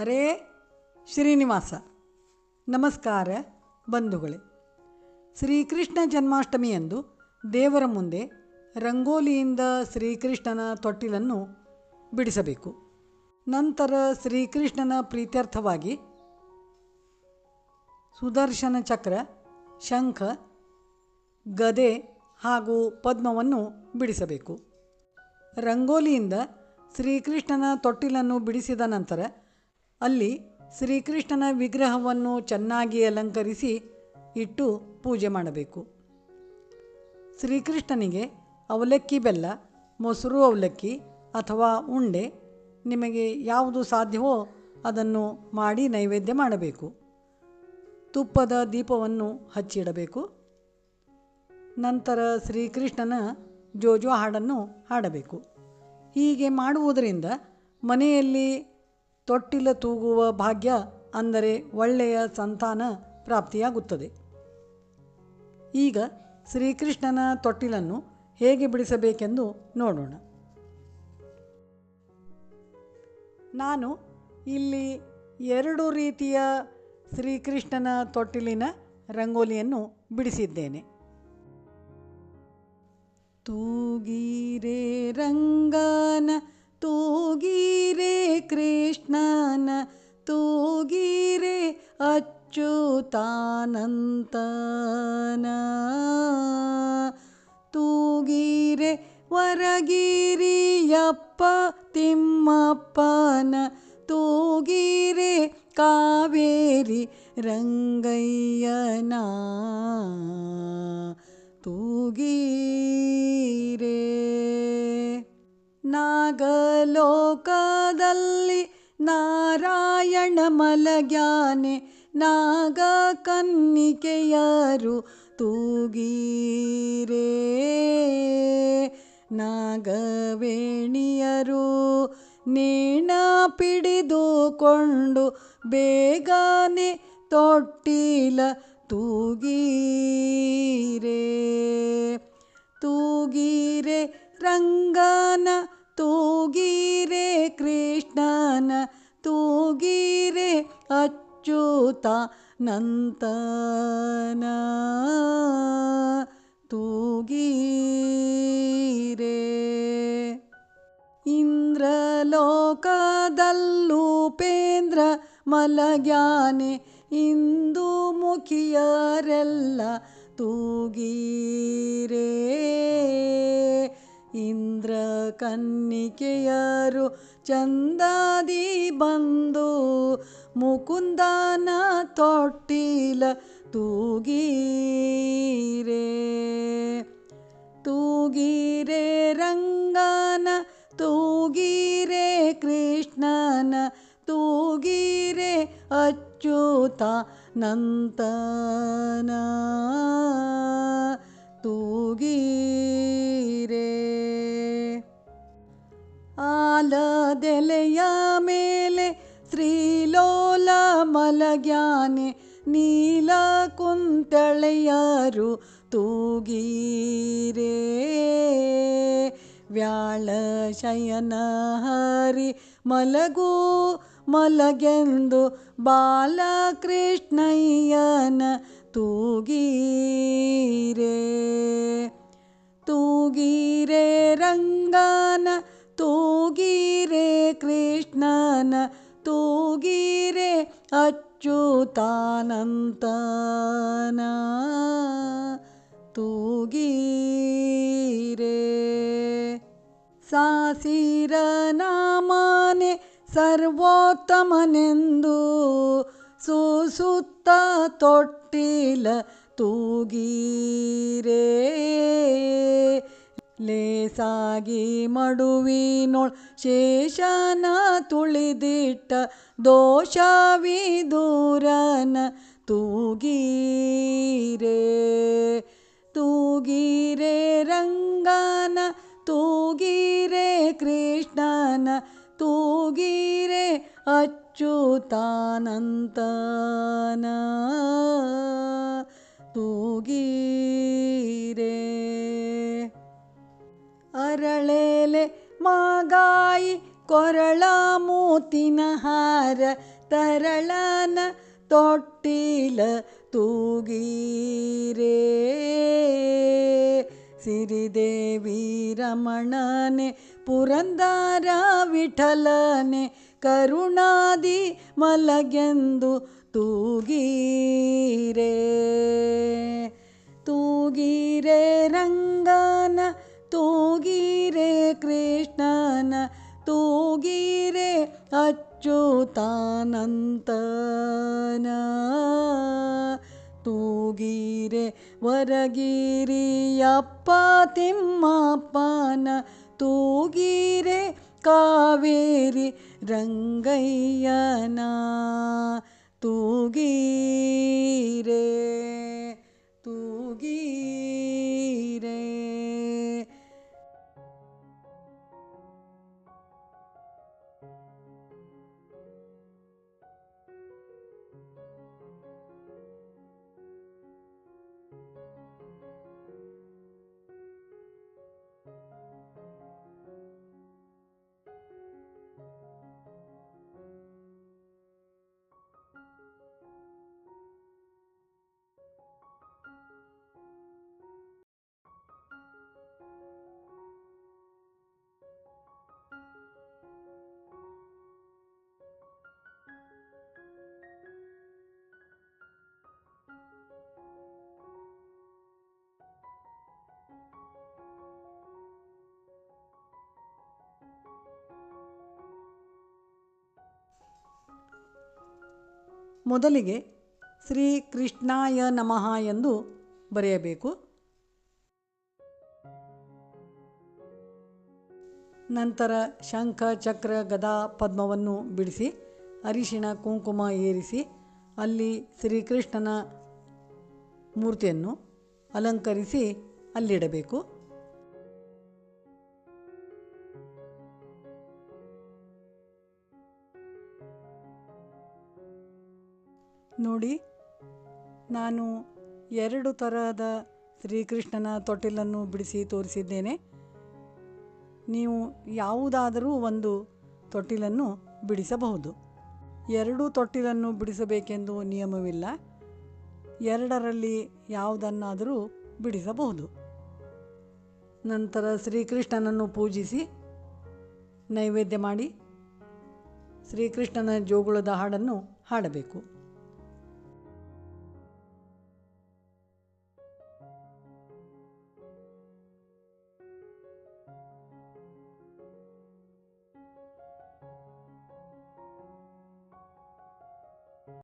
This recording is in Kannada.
ಹರೇ ಶ್ರೀನಿವಾಸ. ನಮಸ್ಕಾರ ಬಂಧುಗಳೇ. ಶ್ರೀಕೃಷ್ಣ ಜನ್ಮಾಷ್ಟಮಿಯಂದು ದೇವರ ಮುಂದೆ ರಂಗೋಲಿಯಿಂದ ಶ್ರೀಕೃಷ್ಣನ ತೊಟ್ಟಿಲನ್ನು ಬಿಡಿಸಬೇಕು. ನಂತರ ಶ್ರೀಕೃಷ್ಣನ ಪ್ರೀತ್ಯರ್ಥವಾಗಿ ಸುದರ್ಶನ ಚಕ್ರ, ಶಂಖ, ಗದೆ ಹಾಗೂ ಪದ್ಮವನ್ನು ಬಿಡಿಸಬೇಕು. ರಂಗೋಲಿಯಿಂದ ಶ್ರೀಕೃಷ್ಣನ ತೊಟ್ಟಿಲನ್ನು ಬಿಡಿಸಿದ ನಂತರ ಅಲ್ಲಿ ಶ್ರೀಕೃಷ್ಣನ ವಿಗ್ರಹವನ್ನು ಚೆನ್ನಾಗಿ ಅಲಂಕರಿಸಿ ಇಟ್ಟು ಪೂಜೆ ಮಾಡಬೇಕು. ಶ್ರೀಕೃಷ್ಣನಿಗೆ ಅವಲಕ್ಕಿ ಬೆಲ್ಲ, ಮೊಸರು ಅವಲಕ್ಕಿ ಅಥವಾ ಉಂಡೆ ನಿಮಗೆ ಯಾವುದು ಸಾಧ್ಯವೋ ಅದನ್ನು ಮಾಡಿ ನೈವೇದ್ಯ ಮಾಡಬೇಕು. ತುಪ್ಪದ ದೀಪವನ್ನು ಹಚ್ಚಿಡಬೇಕು. ನಂತರ ಶ್ರೀಕೃಷ್ಣನ ಜೋಜೋ ಹಾಡನ್ನು ಹಾಡಬೇಕು. ಹೀಗೆ ಮಾಡುವುದರಿಂದ ಮನೆಯಲ್ಲಿ ತೊಟ್ಟಿಲ ತೂಗುವ ಭಾಗ್ಯ ಅಂದರೆ ಒಳ್ಳೆಯ ಸಂತಾನ ಪ್ರಾಪ್ತಿಯಾಗುತ್ತದೆ. ಈಗ ಶ್ರೀಕೃಷ್ಣನ ತೊಟ್ಟಿಲನ್ನು ಹೇಗೆ ಬಿಡಿಸಬೇಕೆಂದು ನೋಡೋಣ. ನಾನು ಇಲ್ಲಿ ಎರಡು ರೀತಿಯ ಶ್ರೀಕೃಷ್ಣನ ತೊಟ್ಟಿಲಿನ ರಂಗೋಲಿಯನ್ನು ಬಿಡಿಸಿದ್ದೇನೆ. ತೂಗೀರೆ ರಂಗನ ತೂಗೀರೆ ಕೃಷ್ಣನ ತೂಗೀರೆ ಅಚ್ಯುತಾನಂತನ ತೂಗೀರೆ ವರಗಿರಿಯಪ್ಪ ತಿಮ್ಮಪ್ಪನ ತೂಗೀರೆ ಕಾವೇರಿ ರಂಗಯ್ಯನ ತೂಗೀರೆ ನಾಗಲೋಕದಲ್ಲಿ ನಾರಾಯಣ ಮಲಗ್ಯಾನೆ ನಾಗ ಕನ್ನಿಕೆಯರು ತೂಗೀರೆ. ನಾಗವೇಣಿಯರು ನೇಣ ಪಿಡಿದುಕೊಂಡು ಬೇಗನೆ ತೊಟ್ಟಿಲ ತೂಗೀರೆ. ತೂಗೀರೆ ರಂಗನ ತೂಗೀರೆ ಕೃಷ್ಣನ ತೂಗಿರೆ ಅಚ್ಯುತ ನಂತನ ತೂಗೀರೆ ಇಂದ್ರಲೋಕದಲ್ಲೂಪೇಂದ್ರ ಮಲಗ್ಯಾನೆ ಇಂದು ಮುಖಿಯರೆಲ್ಲ ತೂಗೀರೆ. ಇಂದ್ರ ಕನ್ನಿಕೆಯರು ಚಂದಾದಿ ಬಂದು ಮುಕುಂದನ ತೊಟ್ಟಿಲ ತೂಗೀರೆ. ತೂಗೀರೆ ರಂಗನ, ತೂಗೀರೆ ಕೃಷ್ಣನ, ತೂಗೀರೆ ಅಚ್ಯುತ ನಂತನ ತೂಗೀರೆ ಆಲದೆಲೆಯ ಮೇಲೆ ಶ್ರೀಲೋಲ ಮಲಗ್ಯಾನೆ, ನೀಲ ಕುಂತಳೆಯರು ತೂಗೀರೆ. ವ್ಯಾಳ ಶಯನ ಹರಿ ಮಲಗು ಮಲಗೆಂದು ಬಾಲಕೃಷ್ಣಯ್ಯನ ತೂಗೀರೆ. ತೂಗೀರೆ ರಂಗನ ತೂಗೀರೆ ಕೃಷ್ಣನ ತೂಗೀರೆ ಅಚ್ಯುತಾನಂತನ ತೂಗೀರೆ ಸಾಸಿರ ನಾಮನೆ ಸರ್ವೋತ್ತಮನೆಂದು ಸುಸುತ್ತ ತೊಟ್ಟಿಲ ತೂಗೀರೆ ಲೇಸಾಗಿ ಮಡುವಿನೊಳ್ ಶೇಷನ ತುಳಿದಿಟ್ಟ ದೋಷವಿದೂರನ ತೂಗೀರೆ ತೂಗೀರೆ ರಂಗನ ತೂಗೀರೆ ಕೃಷ್ಣನ ತೂಗೀರೆ ಅಚ್ಯುತಾನಂತನ ತೂಗೀರೆ ಅರಳೇಲೆ ಮಾಗಾಯಿ ಕೊರಳ ಮೂತಿನ ಹಾರ ತರಳನ ತೊಟ್ಟಿಲ ತೂಗೀರೇ. ಸಿರಿದೇವಿ ರಮಣನೆ ಪುರಂದರ ವಿಠಲನೆ ಕರುಣಾದಿ ಮಲಗೆಂದು ತೂಗೀರೇ. ತೂಗೀರೆ ರಂಗನ ತೂಗೀರೆ ಅಚ್ಯುತಾನಂತನ ತೂಗೀರೆ ವರಗಿರಿಯಪ್ಪ ತಿಮ್ಮಪ್ಪನ ತೂಗೀರೆ ಕಾವೇರಿ ರಂಗಯ್ಯನ ತೂಗೀರೆ ಮೊದಲಿಗೆ ಶ್ರೀ ಕೃಷ್ಣಾಯ ನಮಃ ಎಂದು ಬರೆಯಬೇಕು. ನಂತರ ಶಂಖ, ಚಕ್ರ, ಗದಾ ಪದ್ಮವನ್ನು ಬಿಡಿಸಿ, ಅರಿಶಿಣ, ಕುಂಕುಮ ಏರಿಸಿ, ಅಲ್ಲಿ ಶ್ರೀಕೃಷ್ಣನ ಮೂರ್ತಿಯನ್ನು ಅಲಂಕರಿಸಿ ಅಲ್ಲಿಡಬೇಕು. ನೋಡಿ, ನಾನು ಎರಡು ತರಹದ ಶ್ರೀಕೃಷ್ಣನ ತೊಟ್ಟಿಲನ್ನು ಬಿಡಿಸಿ ತೋರಿಸಿದ್ದೇನೆ. ನೀವು ಯಾವುದಾದರೂ ಒಂದು ತೊಟ್ಟಿಲನ್ನು ಬಿಡಿಸಬಹುದು. ಎರಡು ತೊಟ್ಟಿಲನ್ನು ಬಿಡಿಸಬೇಕೆಂದು ನಿಯಮವಿಲ್ಲ. ಎರಡರಲ್ಲಿ ಯಾವುದನ್ನಾದರೂ ಬಿಡಿಸಬಹುದು. ನಂತರ ಶ್ರೀಕೃಷ್ಣನನ್ನು ಪೂಜಿಸಿ, ನೈವೇದ್ಯ ಮಾಡಿ, ಶ್ರೀಕೃಷ್ಣನ ಜೋಗುಳದ ಹಾಡನ್ನು ಹಾಡಬೇಕು.